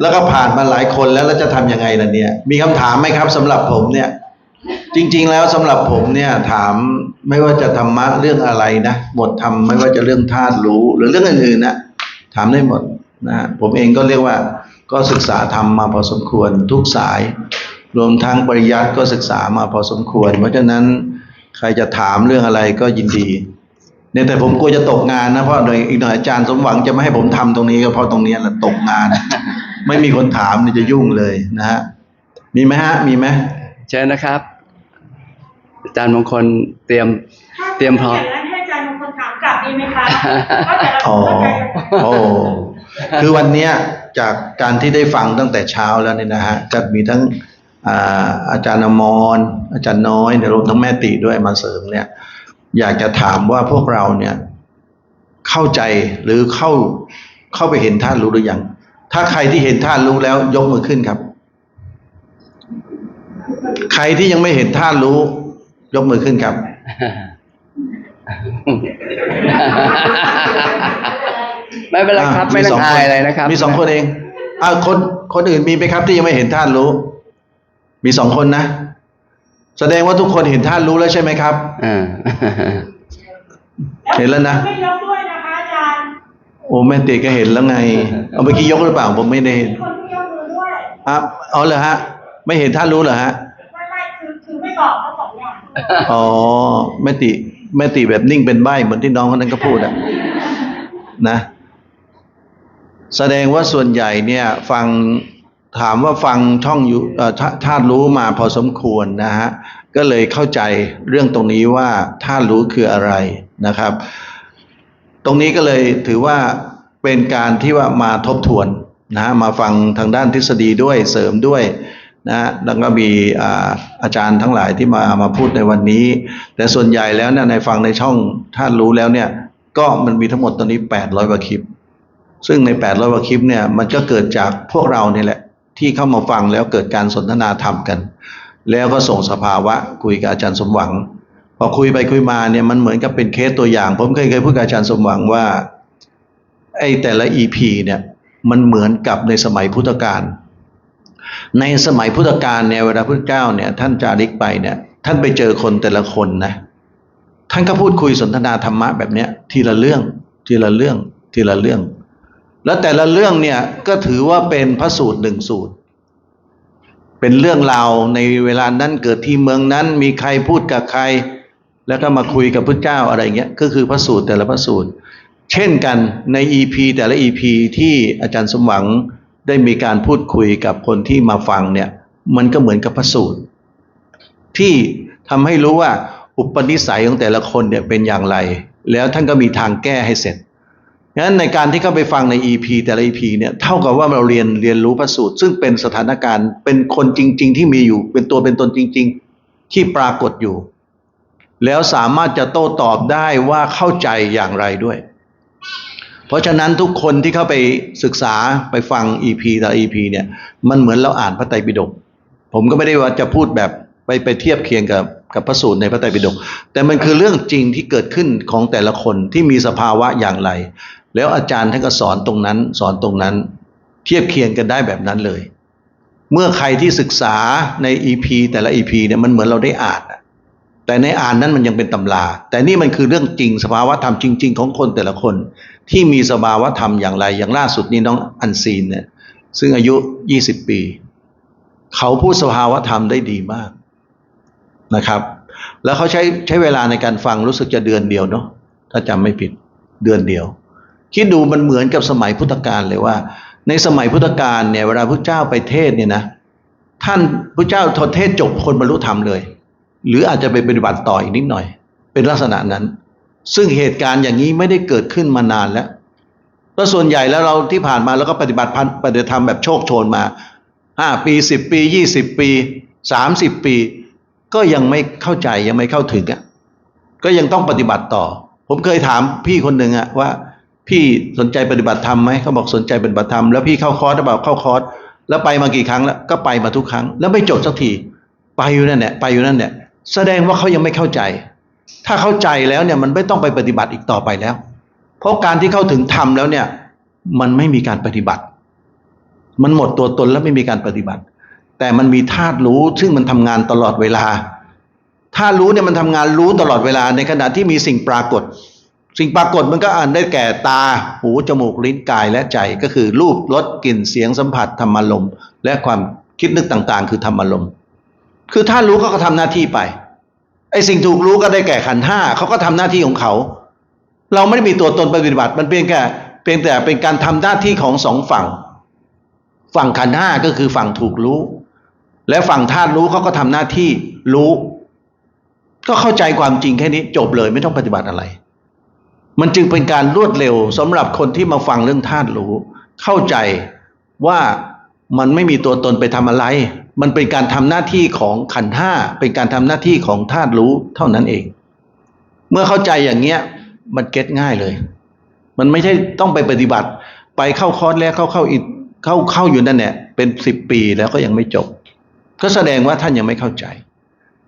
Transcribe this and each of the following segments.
แล้วก็ผ่านมาหลายคนแล้วแล้วจะทำยังไงล่ะเนี่ย มีคำถามไหมครับสำหรับผมเนี่ย จริง ๆ แล้วสำหรับผมเนี่ย ถามไม่ว่าจะธรรมะเรื่องอะไรนะบทธรรมไม่ว่าจะเรื่องธาตุรู้ หรือเรื่องอื่นๆนะถามได้หมดนะผมเองก็เรียกว่าก็ศึกษาธรรมมาพอสมควรทุกสาย รวมทั้งปริยัติก็ศึกษามาพอสมควร เพราะฉะนั้นใครจะถามเรื่องอะไรก็ยินดีเนี่ยแต่ผมกลัวจะตกงานนะเพราะเดี๋ยวอีกหน่อยอาจารย์สมหวังจะไม่ให้ผมทำตรงนี้ก็เพราะตรงนี้แหละตกงาน ไม่มีคนถามนี่จะยุ่งเลยนะฮะมีไหมฮะ มีไหมเชิญนะครับ อาจารย์มงคลเตรียมถ้าเตรียมพร้อมย่างนั้นให้อาจารย์มงคลถามกลับดีไหมคะว่าแต่ละคอ๋อนเข้าใจกันไหมโอ้คือวันเนี้ยจากการที่ได้ฟังตั้งแต่เช้าแล้วเนี่ยนะฮะก็มีทั้งอ่าอาจารย์อมรอาจารย์น้อยเดี๋ยวรวมทั้งแม่ติด้วยมาเสริมเนี่ย อยากจะถามว่าพวกเราเนี่ย เข้าใจหรือเข้าเข้าไปเห็นท่านรู้หรือยัง ถ้าใครที่เห็นท่านรู้แล้ว ยกมือขึ้นครับ ใครที่ยังไม่เห็นท่านรู้ ยกมือขึ้นครับ ไม่เป็นไรครับ ไม่ต้องอายอะไรนะครับ มีสองคนเองอ่าคนคนอื่นมีไหมครับ ที่ยังไม่เห็นท่านรู้ มีสองคนนะ แสดงว่าทุกคนเห็นท่านรู้แล้วใช่ไหมครับอ่าเห็นแล้วนะไม่ยกด้วยนะคะอาจารย์ โอ้แม่ติก็เห็นแล้วไง เอาเมื่อกี้ยกหรือเปล่าผมไม่ได้เห็นมีคนที่ยกมือด้วยอะเอาเลยฮะ ไม่เห็นท่านรู้เหรอฮะไม่ไม่คือคือไม่บอกเขาสองอย่างอ๋อแม่ติแม่ติแบบนิ่งเป็นใบ้เหมือนที่น้องคนนั้นก็พูดอะนะ แสดงว่าส่วนใหญ่เนี่ย ฟังถามว่าฟังช่องอยู่เอ่อธาธาตุรู้มาพอสมควรนะฮะ ก็เลยเข้าใจเรื่องตรงนี้ว่าธาตุรู้คืออะไรนะครับ ตรงนี้ก็เลยถือว่าเป็นการที่ว่ามาทบทวนนะฮะมาฟังทางด้านทฤษฎีด้วยเสริมด้วยนะฮะแล้วก็มีอาอาจารย์ทั้งหลายที่มามาพูดในวันนี้ แต่ส่วนใหญ่แล้วเนี่ยในฟังในช่องท่านรู้แล้วเนี่ยก็มันมีทั้งหมดตอนนี้ 800กว่าคลิป ซึ่งใน 800กว่าคลิปเนี่ยมันก็เกิดจากพวกเราเนี่ยแหละ ที่เข้ามาฟังแล้วเกิดการสนทนาธรรมกัน แล้วก็ส่งสภาวะคุยกับอาจารย์สมหวัง พอคุยไปคุยมาเนี่ยมันเหมือนกับเป็นเคสตัวอย่าง ผมเคยเคยพูดกับอาจารย์สมหวังว่าไอ้แต่ละ EP เนี่ยมันเหมือนกับในสมัยพุทธกาลในสมัยพุทธกาลเนี่ยเวลาพระเจ้าเนี่ยท่านจาริกไปเนี่ยท่านไปเจอคนแต่ละคนนะท่านก็พูดคุยสนทนาธรรมะแบบเนี้ยทีละเรื่องทีละเรื่องทีละเรื่อง แล้วแต่ละเรื่องเนี่ยก็ถือว่าเป็นพระสูตรหนึ่งสูตร เป็นเรื่องราวในเวลานั้นเกิดที่เมืองนั้นมีใครพูดกับใคร แล้วก็มาคุยกับพระเจ้าอะไรเงี้ยก็คือพระสูตรแต่ละพระสูตร เช่นกันใน EP แต่ละ EP ที่อาจารย์สมหวังได้มีการพูดคุยกับคนที่มาฟังเนี่ยมันก็เหมือนกับพระสูตร ที่ทำให้รู้ว่าอุปนิสัยของแต่ละคนเนี่ยเป็นอย่างไร แล้วท่านก็มีทางแก้ให้เสร็จงั้นในการที่เข้าไปฟังใน EP แต่ละ EP เนี่ยเท่ากับว่าเราเรียนเรียนรู้พระสูตร ซึ่งเป็นสถานการณ์เป็นคนจริง ๆ ที่มีอยู่เป็นตัวเป็นตนจริง ๆ ที่ปรากฏอยู่ แล้วสามารถจะโต้ตอบได้ว่าเข้าใจอย่างไรด้วย เพราะฉะนั้นทุกคนที่เข้าไปศึกษาไปฟัง EP แต่ละ EP เนี่ยมันเหมือนเราอ่านพระไตรปิฎกผมก็ไม่ได้ว่าจะพูดแบบไปไปเทียบเคียงกับกับพระสูตรในพระไตรปิฎกแต่มันคือเรื่องจริงที่เกิดขึ้นของแต่ละคนที่มีสภาวะอย่างไร แล้วอาจารย์ท่านก็สอนตรงนั้น สอนตรงนั้น เทียบเคียงกันได้แบบนั้นเลย เมื่อใครที่ศึกษาใน EP แต่ละ EP เนี่ยมันเหมือนเราได้อ่าน แต่ในอ่านนั้นมันยังเป็นตำรา แต่นี่มันคือเรื่องจริงสภาวะธรรมจริง ๆ ของคนแต่ละคน ที่มีสภาวะธรรมอย่างไรอย่างล่าสุดนี้น้องอันซีนเนี่ยซึ่งอายุ 20 ปี เขาพูดสภาวะธรรมได้ดีมากนะครับ แล้วเขาใช้ใช้เวลาในการฟังรู้สึกจะเดือนเดียวเนาะถ้าจำไม่ผิดเดือนเดียว คิดดูมันเหมือนกับสมัยพุทธกาลเลยว่า ในสมัยพุทธกาลเนี่ยเวลาพระเจ้าไปเทศเนี่ยนะท่านพระเจ้าทนเทศจบคนบรรลุธรรมเลย หรืออาจจะไปปฏิบัติต่ออีกนิดหน่อย เป็นลักษณะนั้น ซึ่งเหตุการณ์อย่างนี้ไม่ได้เกิดขึ้นมานานแล้วก็ส่วนใหญ่แล้วเราที่ผ่านมาเราก็ปฏิบัติพันปฏิบัติธรรมแบบโชคโชนมาห้าปีสิบปียี่สิบปีสามสิบปี ก็ยังไม่เข้าใจยังไม่เข้าถึงอะก็ยังต้องปฏิบัติต่อ ผมเคยถามพี่คนหนึ่งอะว่า พี่สนใจปฏิบัติธรรมไหมเขาบอกสนใจปฏิบัติธรรมแล้วพี่เข้าคอร์สหรือเปล่าเข้าคอร์สแล้วไปมากี่ครั้งแล้วก็ไปมาทุกครั้ง แล้วไม่จบสักทีไปอยู่นั่นเนี่ยไปอยู่นั่นเนี่ย แสดงว่าเขายังไม่เข้าใจ ถ้าเข้าใจแล้วเนี่ยมันไม่ต้องไปปฏิบัติอีกต่อไปแล้ว เพราะการที่เข้าถึงธรรมแล้วเนี่ย มันไม่มีการปฏิบัติ มันหมดตัวตนแล้วไม่มีการปฏิบัติ แต่มันมีธาตุรู้ซึ่งมันทำงานตลอดเวลาธาตุรู้เนี่ยมันทำงานรู้ตลอดเวลาในขณะที่มีสิ่งปรากฏ สิ่งปรากฏมันก็อ่านได้แก่ตา หู จมูก ลิ้น กาย และใจ ก็คือรูป รส กลิ่น เสียง สัมผัส ธรรมารมและความคิดนึกต่างๆ คือธรรมารมณ์ คือถ้ารู้เขาก็ทำหน้าที่ไปไอ้สิ่งถูกรู้ก็ได้แก่ขันห้าเขาก็ทำหน้าที่ของเขา เราไม่ได้มีตัวตนปฏิบัติ มันเพียงแค่เพียงแต่เป็นการทำหน้าที่ของสองฝั่ง ฝั่งขันห้าก็คือฝั่งถูกรู้ และฝั่งธาตุรู้เขาก็ทำหน้าที่รู้ ก็เข้าใจความจริงแค่นี้จบเลยไม่ต้องปฏิบัติอะไร มันจึงเป็นการรวดเร็วสำหรับคนที่มาฟังเรื่องธาตุรู้ เข้าใจว่ามันไม่มีตัวตนไปทำอะไร มันเป็นการทำหน้าที่ของขันธ์ห้าเป็นการทำหน้าที่ของธาตุรู้เท่านั้นเอง เมื่อเข้าใจอย่างเงี้ยมันเก็ตง่ายเลย มันไม่ใช่ต้องไปปฏิบัติ ไปเข้าคอร์สแล้วเข้าเข้าอีกเข้าเข้าอยู่นั่นแหละเป็นสิบปีแล้วก็ยังไม่จบ ก็แสดงว่าท่านยังไม่เข้าใจ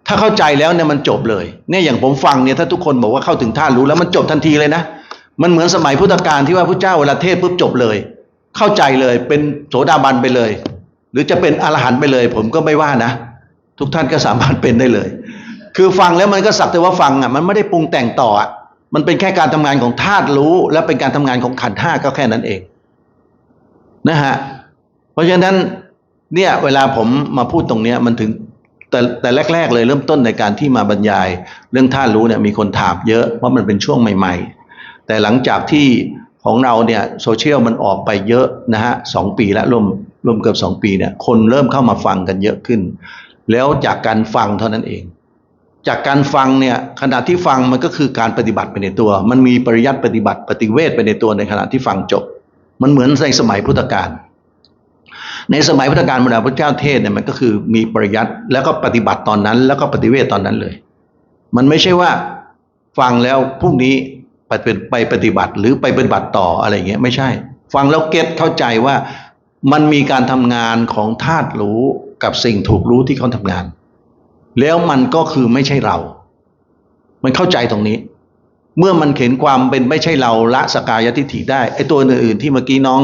ถ้าเข้าใจแล้วเนี่ยมันจบเลย เนี่ยอย่างผมฟังเนี่ยถ้าทุกคนบอกว่าเข้าถึงท่าตุรู้แล้วมันจบทันทีเลยนะมันเหมือนสมัยพุทธกาลที่ว่าพระเจ้าเวลาเทศปุ๊บจบเลย เข้าใจเลยเป็นโสดาบันไปเลย รือจะเป็นอรหันต์ไปเลย ผมก็ไม่ว่านะ ทุกท่านก็สามารถเป็นได้เลย คือฟังแล้วมันก็สักแต่ว่าฟังอะมันไม่ได้ปรุงแต่งต่ออะมันเป็นแค่การทำงานของธาตุรู้ และเป็นการทำงานของขันธ์ห้าก็แค่นั้นเองนะฮะเพราะฉะนั้นเนี่ยเวลาผมมาพูดตรงเนี้ยมันถึงแต่แต่แรก ๆ เลยเริ่มต้นในการที่มาบรรยาย เรื่องท่าตุรู้เนี่ยมีคนถามเยอะเพราะมันเป็นช่วงใหม่ ๆ แต่หลังจากที่ของเราเนี่ยโซเชียลมันออกไปเยอะนะฮะสองปีแล้วรวม รวมเกือบสองปีเนี่ยคนเริ่มเข้ามาฟังกันเยอะขึ้น แล้วจากการฟังเท่านั้นเอง จากการฟังเนี่ยขณะที่ฟังมันก็คือการปฏิบัติไปในตัว มันมีปริยัติปฏิบัติปฏิเวทไปในตัวในขณะที่ฟังจบ มันเหมือนในสมัยพุทธกาลในสมัยพุทธกาลเวลาพระเจ้าเทศน์เนี่ยมันก็คือมีปริยัติแล้วก็ปฏิบัติตอนนั้น แล้วก็ปฏิเวทตอนนั้นเลย มันไม่ใช่ว่าฟังแล้วพรุ่งนี้ไปเป็นไปปฏิบัติหรือไปปฏิบัติต่ออะไรเงี้ยไม่ใช่ ฟังแล้วเก็ตเข้าใจว่า มันมีการทำงานของธาตุรู้กับสิ่งถูกรู้ที่เขาทำงาน แล้วมันก็คือไม่ใช่เรา มันเข้าใจตรงนี้ เมื่อมันเห็นความเป็นไม่ใช่เราละสกายทิฏฐิได้ไอ้ตัวอื่นๆที่เมื่อกี้น้อง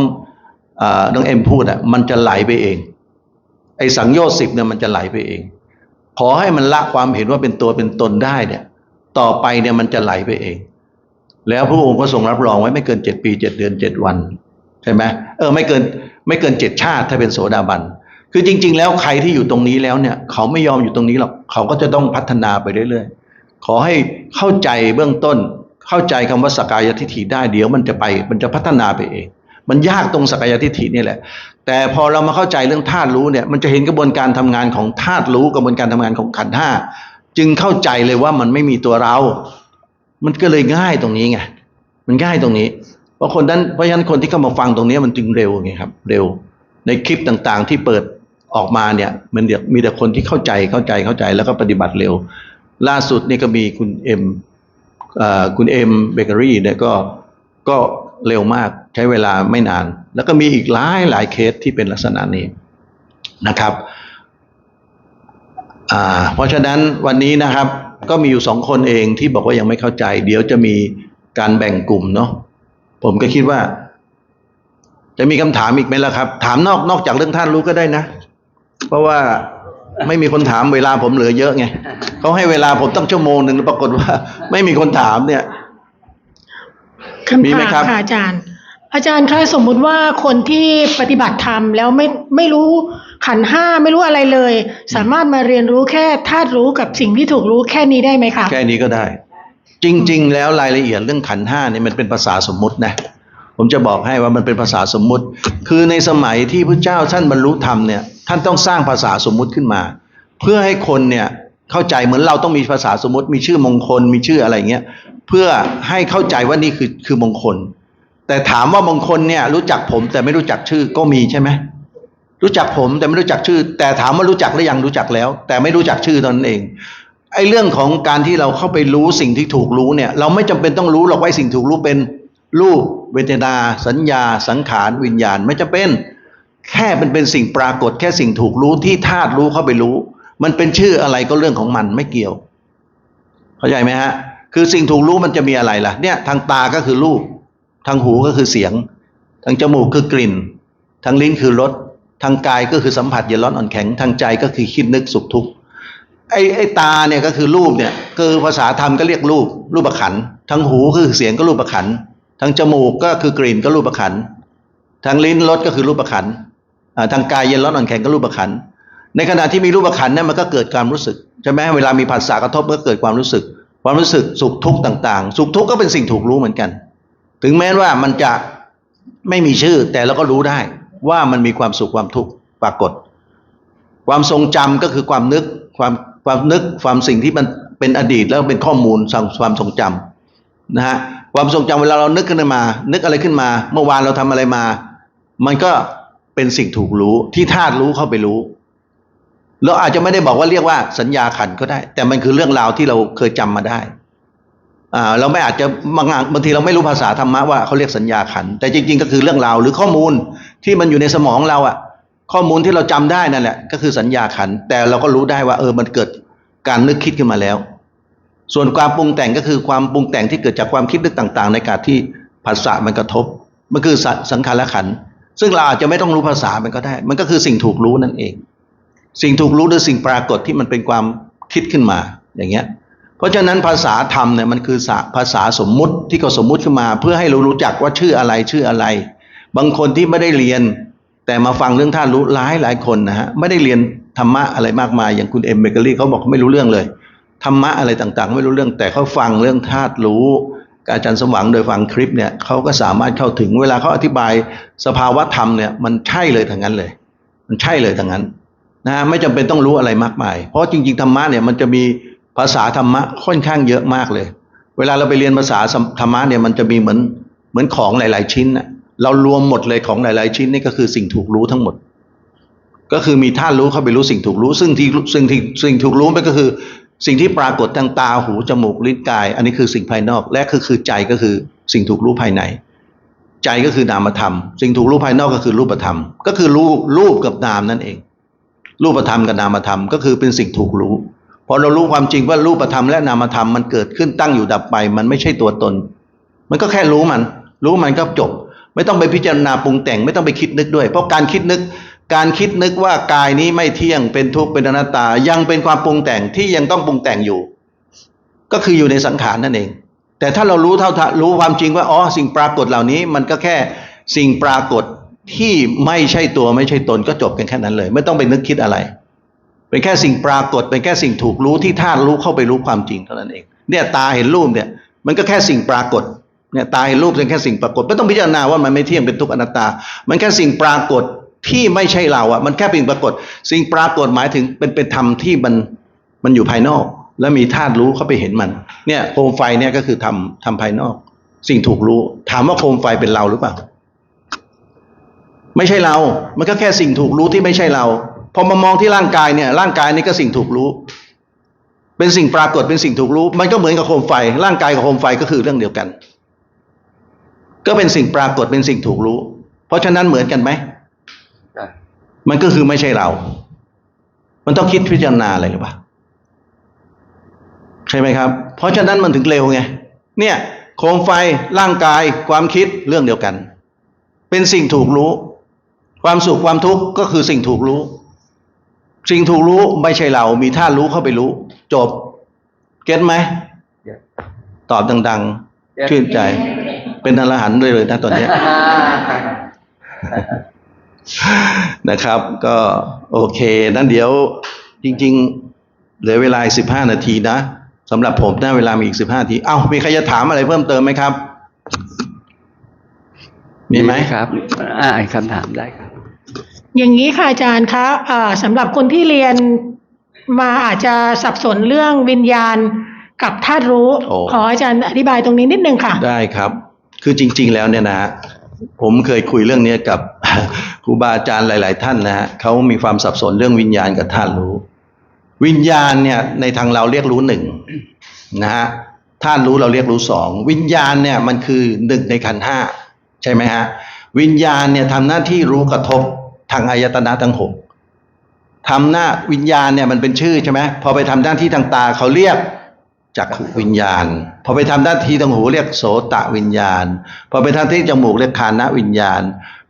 เออน้องเอ็มพูดอะมันจะไหลไปเอง ไอ้สังโยชน์สิบเนี่ยมันจะไหลไปเอง ขอให้มันละความเห็นว่าเป็นตัวเป็นตนได้เนี่ย ต่อไปเนี่ยมันจะไหลไปเอง แล้วพระองค์ก็ทรงรับรองไว้ไม่เกินเจ็ดปีเจ็ดเดือนเจ็ดวัน ใช่ไหมเออไม่เกินไม่เกินเจ็ดชาติถ้าเป็นโสดาบัน คือจริง ๆ แล้วใครที่อยู่ตรงนี้แล้วเนี่ย เขาไม่ยอมอยู่ตรงนี้หรอกเขาก็จะต้องพัฒนาไปเรื่อยๆ ขอให้เข้าใจเบื้องต้น เข้าใจคำว่าสกายทิฏฐิได้เดี๋ยวมันจะไปมันจะพัฒนาไปเอง มันยากตรงสกายทิฏฐินี่แหละ แต่พอเรามาเข้าใจเรื่องธาตุรู้เนี่ยมันจะเห็นกระบวนการทำงานของธาตุรู้กระบวนการทำงานของขันธ์ห้าจึงเข้าใจเลยว่ามันไม่มีตัวเรา มันก็เลยง่ายตรงนี้ไงมันง่ายตรงนี้ ราะคนนั้นเพราะฉะนั้นคนที่เข้ามาฟังตรงนี้มันจึงเร็วไงครับ เร็ว ในคลิปต่างๆ ที่เปิดออกมาเนี่ย มันมีแต่คนที่เข้าใจเข้าใจเข้าใจแล้วก็ปฏิบัติเร็ว ล่าสุดนี่ก็มีคุณเอ็มคุณเอ็มเบเกอรี่เนี่ยก็ก็เร็วมากใช้เวลาไม่นาน แล้วก็มีอีกหลายหลายเคสที่เป็นลักษณะนี้นะครับเพราะฉะนั้นวันนี้นะครับ ก็มีอยู่สองคนเองที่บอกว่ายังไม่เข้าใจ เดี๋ยวจะมีการแบ่งกลุ่มเนาะ ผมก็คิดว่า จะมีคำถามอีกไหมล่ะครับ ถามนอกนอกจากเรื่องท่านรู้ก็ได้นะ เพราะว่าไม่มีคนถามเวลาผมเหลือเยอะไงเขาให้เวลาผมตั้งชั่วโมงหนึ่งแล้วปรากฏว่า ไม่มีคนถามเนี่ยมีคำไหมถามครับค่ะอาจารย์ อาจารย์คะสมมุติว่าคนที่ปฏิบัติธรรมแล้วไม่ไม่รู้ขันธ์ห้าไม่รู้อะไรเลย สามารถมาเรียนรู้แค่ธาตุรู้กับสิ่งที่ถูกรู้แค่นี้ได้ไหมคะแค่นี้ก็ได้ จริง ๆ แล้วรายละเอียดเรื่องขันห้าเนี่ยมันเป็นภาษาสมมุตินะผมจะบอกให้ว่ามันเป็นภาษาสมมุติ คือในสมัยที่พระเจ้าท่านบรรลุธรรมเนี่ยท่านต้องสร้างภาษาสมมุติขึ้นมา เพื่อให้คนเนี่ยเข้าใจเหมือนเราต้องมีภาษาสมมติ มีชื่อมงคลมีชื่ออะไรเงี้ยเพื่อให้เข้าใจว่านี่คือคือมงคล แต่ถามว่ามงคลเนี่ยรู้จักผมแต่ไม่รู้จักชื่อก็มีใช่ไหมรู้จักผมแต่ไม่รู้จักชื่อ แต่ถามว่ารู้จักหรือยังรู้จักแล้ว แต่ไม่รู้จักชื่อตอนนั้นเอง ไอ้เรื่องของการที่เราเข้าไปรู้สิ่งที่ถูกรู้เนี่ย เราไม่จำเป็นต้องรู้หรอกว่าไอสิ่งถูกรู้เป็นรูปเวทนา สัญญา สังขารวิญญาณไม่จำเป็น แค่มันเป็นสิ่งปรากฏแค่สิ่งถูกรู้ที่ธาตุรู้เข้าไปรู้ มันเป็นชื่ออะไรก็เรื่องของมันไม่เกี่ยว เข้าใจไหมฮะ คือสิ่งถูกรู้มันจะมีอะไรล่ะ เนี่ย ทางตาก็คือรูป ทางหูก็คือเสียง ทางจมูกคือกลิ่น ทางลิ้นคือรสทางกายก็คือสัมผัสเย็นร้อนอ่อนแข็งทางใจก็คือคิดนึกสุขทุกข์ ไอ้ไอ้ตาเนี่ยก็คือรูปเนี่ยคือภาษาธรรมก็เรียกรูปรูปขันธ์ทางหูคือเสียงก็รูปขันธ์ทางจมูกก็คือกลิ่นก็รูปขันธ์ทางลิ้นรสก็คือรูปขันอ่าทางกายเย็นร้อนอ่อนแข็งก็รูปขันในขณะที่มีรูปขันเนี่ยมันก็เกิดความรู้สึกใช่ไหมเวลามีผัสสะกระทบก็เกิดความรู้สึก ความรู้สึกสุขทุกข์ต่างๆ สุขทุกข์ก็เป็นสิ่งถูกรู้เหมือนกัน ถึงแม้ว่ามันจะไม่มีชื่อแต่เราก็รู้ได้ว่ามันมีความสุขความทุกข์ปรากฏ ความทรงจำก็คือความนึกความ ความนึกความสิ่งที่มันเป็นอดีตแล้วเป็นข้อมูลทางความทรงจำนะฮะความทรงจำเวลาเรานึกขึ้นมา นึกอะไรขึ้นมา เมื่อวานเราทำอะไรมา มันก็เป็นสิ่งถูกรู้ที่ธาตุรู้เข้าไปรู้เราอาจจะไม่ได้บอกว่าเรียกว่าสัญญาขันก็ได้ แต่มันคือเรื่องราวที่เราเคยจำมาได้อ่าเราไม่อาจจะบางบางทีเราไม่รู้ภาษาธรรมะว่าเขาเรียกสัญญาขันแต่จริง ๆ ก็คือเรื่องราวหรือข้อมูลที่มันอยู่ในสมองเราอะ ข้อมูลที่เราจำได้นั่นแหละก็คือสัญญาขัน แต่เราก็รู้ได้ว่าเออมันเกิดการนึกคิดขึ้นมาแล้ว ส่วนความปรุงแต่งก็คือความปรุงแต่งที่เกิดจากความคิดนึกต่าง ๆ ในการที่ภาษามันกระทบ มันคือสัสังขารขัน ซึ่งเราอาจจะไม่ต้องรู้ภาษามันก็ได้ มันก็คือสิ่งถูกรู้นั่นเอง สิ่งถูกรู้หรือสิ่งปรากฏที่มันเป็นความคิดขึ้นมาอย่างเงี้ย เพราะฉะนั้นภาษาธรรมเนี่ยมันคือภาษาสมมุติที่เขาสมมุติขึ้นมา เพื่อให้เรารู้จักว่าชื่ออะไรชื่ออะไร บางคนที่ไม่ได้เรียน แต่มาฟังเรื่องท่านรู้หลายหลายคนนะฮะไม่ได้เรียนธรรมะอะไรมากมายอย่างคุณเอ็มเบเกอรี่เขาบอกเขาไม่รู้เรื่องเลยธรรมะอะไรต่างๆ ไม่รู้เรื่องแต่เขาฟังเรื่องธาตุรู้อาจารย์สมหวังโดยฟังคลิปเนี่ยเขาก็สามารถเข้าถึงเวลาเขาอธิบายสภาวะธรรมเนี่ยมันใช่เลยทั้งนั้นเลย มันใช่เลยทั้งนั้นนะไม่จำเป็นต้องรู้อะไรมากมาย เพราะจริง ๆ ธรรมะเนี่ยมันจะมีภาษาธรรมะค่อนข้างเยอะมากเลย เวลาเราไปเรียนภาษาธรรมะเนี่ยมันจะมีเหมือนเหมือนของหลาย ๆ ชิ้นนะ เรารวมหมดเลยของหลาย ๆ ชิ้นนี่ก็คือสิ่งถูกรู้ทั้งหมด ก็คือมีท่าตุรู้เข้าไปรู้สิ่งถูกรู้ ซึ่งที่ซึ่งที่สิ่งถูกรู้มันก็คือ สิ่งที่ปรากฏทางตาหูจมูกลิ้นกาย อันนี้คือสิ่งภายนอก และคือคือใจก็คือสิ่งถูกรู้ภายใน ใจก็คือนามธรรม สิ่งถูกรู้ภายนอกก็คือรูปธรรม ก็คือรูปรูปกับนามนั่นเอง รูปธรรมกับนามธรรมก็คือเป็นสิ่งถูกรู้พอเรารู้ความจริงว่ารูปธรรมและนามธรรมมันเกิดขึ้นตั้งอยู่ดับไป มันไม่ใช่ตัวตน มันก็แค่รู้มัน รู้มันก็จบ ไม่ต้องไปพิจารณาปรุงแต่งไม่ต้องไปคิดนึกด้วย เพราะการคิดนึก การคิดนึกว่ากายนี้ไม่เที่ยงเป็นทุกข์เป็นอนัตตา ยังเป็นความปรุงแต่งที่ยังต้องปรุงแต่งอยู่ ก็คืออยู่ในสังขารนั่นเอง แต่ถ้าเรารู้เท่าทรู้ความจริงว่าอ๋อสิ่งปรากฏเหล่านี้มันก็แค่สิ่งปรากฏที่ไม่ใช่ตัวไม่ใช่ตนก็จบกันแค่นั้นเลย ไม่ต้องไปนึกคิดอะไร เป็นแค่สิ่งปรากฏ เป็นแค่สิ่งถูกรู้ที่ธาตุรู้เข้าไปรู้ความจริงเท่านั้นเอง เนี่ยตาเห็นรูปเนี่ย มันก็แค่สิ่งปรากฏ เนี่ยตาเห็นรูปเป็นแค่สิ่งปรากฏ ไม่ต้องพิจารณาว่ามันไม่เที่ยงเป็นทุกข์อนัตตา มันแค่สิ่งปรากฏที่ไม่ใช่เราอะมันแค่เป็นปรากฏ สิ่งปรากฏหมายถึงเป็นเป็นธรรมที่มันมันอยู่ภายนอก แล้วมีธาตุรู้เข้าไปเห็นมัน เนี่ยโคมไฟเนี่ยก็คือทำทำภายนอก สิ่งถูกรู้ ถามว่าโคมไฟเป็นเราหรือเปล่า ไม่ใช่เรา มันก็แค่สิ่งถูกรู้ที่ไม่ใช่เรา พอมามองที่ร่างกายเนี่ย ร่างกายนี่ก็สิ่งถูกรู้ เป็นสิ่งปรากฏเป็นสิ่งถูกรู้ มันก็เหมือนกับโคมไฟ ร่างกายกับโคมไฟก็คือเรื่องเดียวกัน ก็เป็นสิ่งปรากฏเป็นสิ่งถูกรู้ เพราะฉะนั้นเหมือนกันไหมมันก็คือไม่ใช่เรา มันต้องคิดพิจารณาอะไรหรือเปล่าใช่ไหมครับ เพราะฉะนั้นมันถึงเร็วไงเนี่ยโคมไฟร่างกายความคิดเรื่องเดียวกัน เป็นสิ่งถูกรู้ ความสุขความทุกข์ก็คือสิ่งถูกรู้ สิ่งถูกรู้ไม่ใช่เรา มีท่าตุรู้เข้าไปรู้ จบ เก็ตไหม ตอบดัง ๆ ชื่นใจ เป็นอรหันต์ด้วยเลยนะตอนเนี้ยนะครับ ก็โอเค นั้นเดี๋ยวจริง ๆ เหลือเวลาสิบห้านาทีนะสำหรับผมนะเวลามีอีกสิบห้านาที เอ้า มีใครจะถามอะไรเพิ่มเติมไหมครับ มีไหมครับ อ่าคำถามได้ครับ อย่างนี้ค่ะอาจารย์คะอ่าสำหรับคนที่เรียนมาอาจจะสับสนเรื่องวิญญาณกับธาตุรู้โอ้ขออาจารย์อธิบายตรงนี้นิดนึงค่ะ ได้ครับ คือจริง ๆ แล้วเนี่ยนะฮะผมเคยคุยเรื่องนี้กับครูบาอาจารย์หลาย ๆ ท่านนะฮะเขามีความสับสนเรื่องวิญญาณกับธาตุรู้ วิญญาณเนี่ยในทางเราเรียกรู้หนึ่งนะฮะธาตุรู้เราเรียกรู้สองวิญญาณเนี่ยมันคือหนึ่งในขันห้าใช่ไหมฮะวิญญาณเนี่ยทำหน้าที่รู้กระทบทางอายตนะทั้งหกทำหน้าวิญญาณเนี่ยมันเป็นชื่อใช่ไหมพอไปทำหน้าที่ทางตาเขาเรียก จักขุวิญญาณ พอไปทำหน้าที่ทางหูเรียกโสตะวิญญาณ พอไปทำที่จมูกเรียกคานะวิญญาณ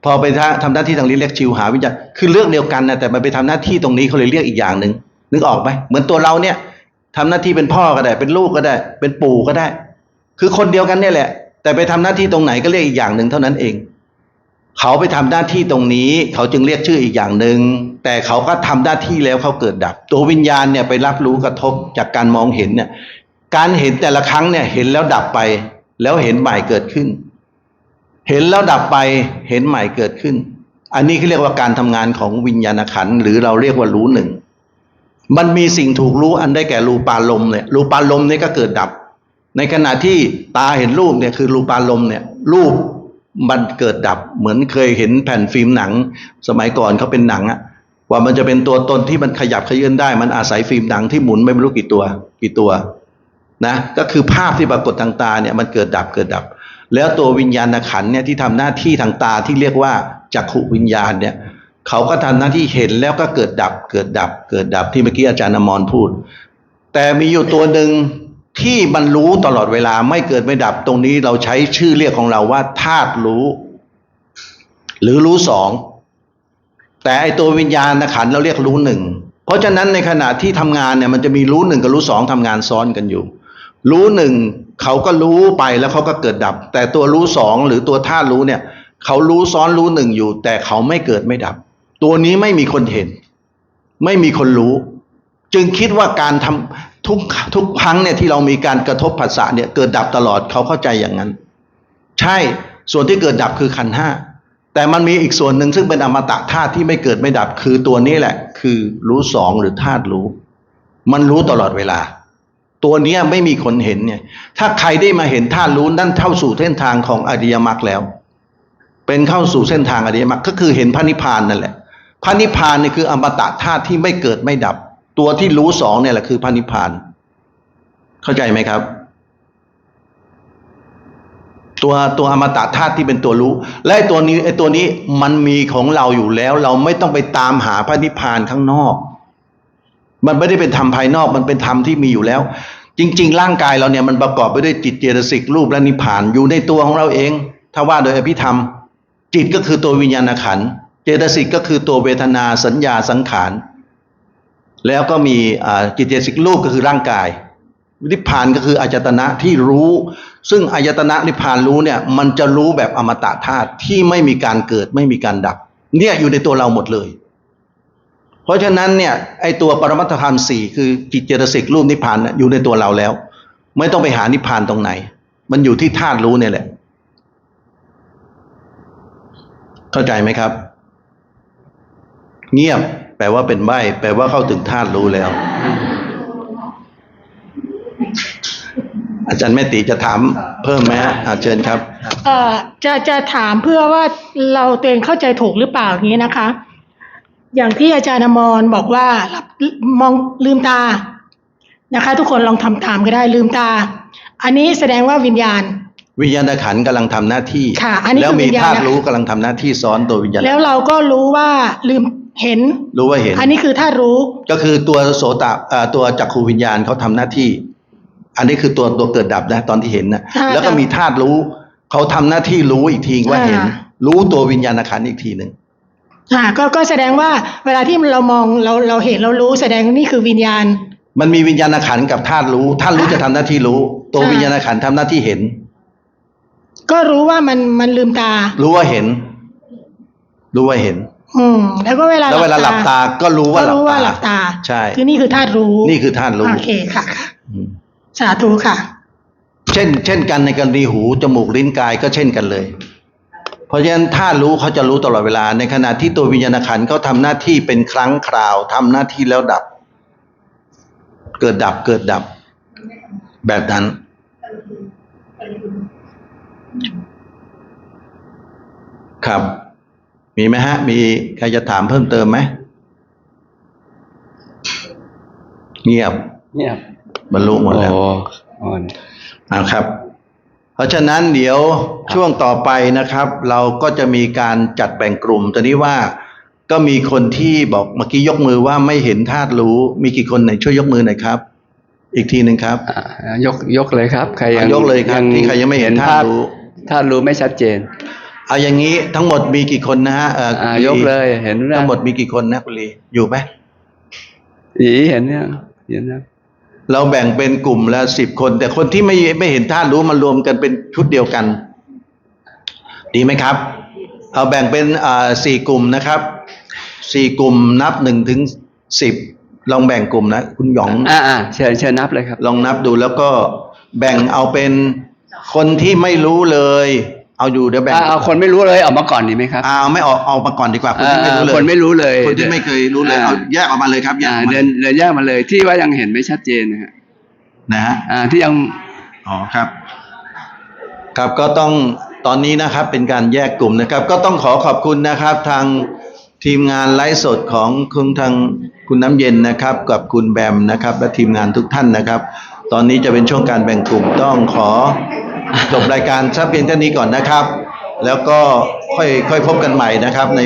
พอไปทำหน้าที่ทางนี้นเรียกชิวหาวิญญาณ คือเรื่องเดียวกันนะแต่มันไปทำหน้าที่ตรงนี้เขาเลยเรียกอีกอย่างหนึ่งนึกออกไหมเหมือนตัวเราเนี่ยทำหน้าที่เป็นพ่อก็ได้ เป็นลูกก็ได้ เป็นปู่ก็ได้ คือคนเดียวกันเนี่ยแหละ แต่ไปทำหน้าที่ตรงไหนก็เรียกอีกอย่างหนึ่งเท่านั้นเอง เขาไปทำหน้าที่ตรงนี้ เขาจึงเรียกชื่ออีกอย่างหนึ่งแต่เขาก็ทำหน้าที่แล้วเขาเกิดดับ ตัววิญญาณเนี่ยไปรับรู้กระทบจากการมองเห็นเนี่ย การเห็นแต่ละครั้งเนี่ยเห็นแล้วดับไป แล้วเห็นใหม่เกิดขึ้น เห็นแล้วดับไปเห็นใหม่เกิดขึ้น อันนี้เขาเรียกว่าการทำงานของวิญญาณขันหรือเราเรียกว่ารู้หนึ่งมันมีสิ่งถูกรู้อันได้แก่รูปารมณ์เนี่ยรูปารมณ์นี่ก็เกิดดับ ในขณะที่ตาเห็นรูปเนี่ยคือรูปารมณ์เนี่ยรูปมันเกิดดับเหมือนเคยเห็นแผ่นฟิล์มหนัง สมัยก่อนเขาเป็นหนังอะว่ามันจะเป็นตัวตนที่มันขยับเขยื้อนได้ มันอาศัยฟิล์มหนังที่หมุนไม่รู้กี่ตัวกี่ตัว นะก็คือภาพที่ปรากฏทางตาเนี่ยมันเกิดดับเกิดดับ แล้วตัววิญญาณขันเนี่ยที่ทำหน้าที่ทางตาที่เรียกว่าจักขุวิญญาณเนี่ยเขาก็ทำหน้าที่เห็นแล้วก็เกิดดับเกิดดับ เกิดดับที่เมื่อกี้อาจารย์อมรพูด แต่มีอยู่ตัวหนึ่งที่มันรู้ตลอดเวลาไม่เกิดไม่ดับตรงนี้เราใช้ชื่อเรียกของเราว่าธาตุรู้ หรือรู้สองแต่ไอตัววิญญาณขันเราเรียกรู้หนึ่งเพราะฉะนั้นในขณะที่ทำงานเนี่ยมันจะมีรู้หนึ่งกับรู้สองทำงานซ้อนกันอยู่ รู้หนึ่งเขาก็รู้ไปแล้วเขาก็เกิดดับ แต่ตัวรู้สองหรือตัวธาตุรู้เนี่ย เขารู้ซ้อนรู้หนึ่งอยู่ แต่เขาไม่เกิดไม่ดับ ตัวนี้ไม่มีคนเห็น ไม่มีคนรู้ จึงคิดว่าการทำทุกทุกครั้งเนี่ยที่เรามีการกระทบผัสสะเนี่ยเกิดดับตลอดเขาเข้าใจอย่างนั้น ใช่ส่วนที่เกิดดับคือขันห้าแต่มันมีอีกส่วนหนึ่งซึ่งเป็นอมตะธาตุที่ไม่เกิดไม่ดับ คือตัวนี้แหละ คือรู้สองหรือธาตุรู้ มันรู้ตลอดเวลา ตัวเนี้ยไม่มีคนเห็นเนี่ย ถ้าใครได้มาเห็นธาตุรู้นั่นเข้าสู่เส้นทางของอริยมรรคแล้ว เป็นเข้าสู่เส้นทางอริยมรรคก็คือเห็นพระนิพพานนั่นแหละ พระนิพพานนี่คืออมตะธาตุที่ไม่เกิดไม่ดับ ตัวที่รู้สองเนี่ยแหละคือพระนิพพาน เข้าใจไหมครับ ตัวตัวอมตะธาตุที่เป็นตัวรู้ และตัวนี้ไอ้ตัวนี้มันมีของเราอยู่แล้ว เราไม่ต้องไปตามหาพระนิพพานข้างนอก มันไม่ได้เป็นธรรมภายนอกมันเป็นธรรมที่มีอยู่แล้ว จริง ๆ ร่างกายเราเนี่ยมันประกอบไปด้วยจิตเจตสิกรูปและนิพพานอยู่ในตัวของเราเอง ถ้าว่าโดยอภิธรรม จิตก็คือตัววิญญาณขันธ์เจตสิกก็คือตัวเวทนาสัญญาสังขารแล้วก็มีอ่าจิตเจตสิกรูปก็คือร่างกายนิพพานก็คืออายตนะที่รู้ ซึ่งอายตนะนิพพานรู้เนี่ยมันจะรู้แบบอมตะธาตุที่ไม่มีการเกิดไม่มีการดับ เนี่ยอยู่ในตัวเราหมดเลย เพราะฉะนั้นเนี่ยไอตัวปรมัตถธรรมสี่คือจิตเจตสิกรูปนิพพานอยู่ในตัวเราแล้ว ไม่ต้องไปหานิพพานตรงไหน มันอยู่ที่ธาตุรู้เนี่ยแหละ เข้าใจไหมครับ เงียบ แปลว่าเป็นใบแปลว่าเข้าถึงธาตุรู้แล้ว อาจารย์แม่ติจะถามเพิ่มไหมฮะอาเชิญครับ เอ่อจะจะถามเพื่อว่าเราตัวเองเข้าใจถูกหรือเปล่าอย่างนี้นะคะ อย่างที่อาจารย์อมรบอกว่าหลับมองลืมตานะคะ ทุกคนลองทำตามก็ได้ลืมตา อันนี้แสดงว่าวิญญาณ วิญญาณขันธ์กำลังทำหน้าที่ค่ะอันนี้แล้วคือมีวิญญาณธาตุรู้กำลังทำหน้าที่ซ้อนตัววิญญาณ แล้วเราก็รู้ว่าลืมเห็น รู้ว่าเห็น อันนี้คือธาตุรู้ ก็คือตัวโสตะเอ่อตัวจักขูวิญญาณเขาทำหน้าที่ อันนี้คือตัวตัวเกิดดับนะตอนที่เห็นนะอ่าแล้วก็มีธาตุรู้เขาทำหน้าที่รู้อีกทีว่าเห็นอ่ารู้ตัววิญญาณขันธ์อีกทีหนึ่ง อ่าก็ก็แสดงว่าเวลาที่เรามองเราเราเห็นเรารู้แสดงนี่คือวิญญาณ มันมีวิญญาณขันธ์กับธาตุรู้ธาตุรู้จะทำหน้าที่รู้ ตัวอ่าวิญญาณขันธ์ทำหน้าที่เห็น ก็รู้ว่ามันมันลืมตา รู้ว่าเห็น รู้ว่าเห็น อืมแล้วก็เวลาแล้วเวลาหลับตาก็รู้ว่าก็หลับรู้ว่าตาหลับตาใช่ คือนี่คือธาตุรู้นี่คือธาตุรู้โอเคค่ะ อืมสาธุค่ะ เช่น เช่นกันในกรณีหูจมูกลิ้นกายก็เช่นกันเลย เพราะฉะนั้นถ้ารู้เขาจะรู้ตลอดเวลา ในขณะที่ตัววิญญาณขันธ์เขาทำหน้าที่เป็นครั้งคราวทำหน้าที่แล้วดับ เกิดดับเกิดดับ แบบนั้น ครับ มีไหมฮะ มีใครจะถามเพิ่มเติมไหมเงียบ เงียบ บรรลุหมดแล้วโอ้อ่อนนะครับเพ ราะฉะนั้นเดี๋ยวช่วงต่อไปนะครับ เราก็จะมีการจัดแบ่งกลุ่มตอนนี้ว่าก็มีคนที่บอกเมื่อกี้ยกมือว่าไม่เห็นธาตุรู้มีกี่คนไหนช่วยยกมือหน่อยครับ อีกทีหนึ่งครับอะยกยกเลยครับ ใครยังอะยกเลยครับที่ใครยังไม่เห็นธาตุรู้ธาตุรู้ไม่ชัดเจนเอาอย่างนี้ทั้งหมดมีกี่คนนะฮะเอ่ออ่าคุณยกเลยเห็นนะทั้งหมดมีกี่คนนะคุณลีอยู่ไหมอีเห็นเนี่ยเห็นนะ เราแบ่งเป็นกลุ่มละสิบคน แต่คนที่ไม่ไม่เห็นท่ารู้มารวมกันเป็นชุดเดียวกัน ดีไหมครับ เอาแบ่งเป็นอ่าสี่กลุ่มนะครับสี่กลุ่มนับหนึ่งถึงสิบลองแบ่งกลุ่มนะ คุณหยองอ่าอ่าเชิญเชิญนับเลยครับ ลองนับดูแล้วก็แบ่งเอาเป็นคนที่ไม่รู้เลย เอาอยู่เดี๋ยวแบ่งอ่าเอาคนไม่รู้เลยออกมาก่อนดีไหมครับเอาไม่ออกเอามาก่อนดีกว่าคนที่ไม่รู้เลยอ่าคนไม่รู้เลยคนที่ไม่เคยรู้เลยอ่าเอาแยกออกมาเลยครับแยกอ่าออกมาเดินเดินแยกมาเลยที่ว่ายังเห็นไม่ชัดเจนนะฮะนะฮะ อ่าที่ยัง อ๋อครับ ครับก็ต้องตอนนี้นะครับเป็นการแยกกลุ่มนะครับ ก็ต้องขอขอบคุณนะครับทางทีมงานไลฟ์สดของคุณทางคุณน้ำเย็นนะครับ กับคุณแบมนะครับ และทีมงานทุกท่านนะครับ ตอนนี้จะเป็นช่วงการแบ่งกลุ่มต้องขอ จบรายการสักเพียงเท่านี้ก่อนนะครับ แล้วก็ค่อยค่อยพบกันใหม่นะครับใน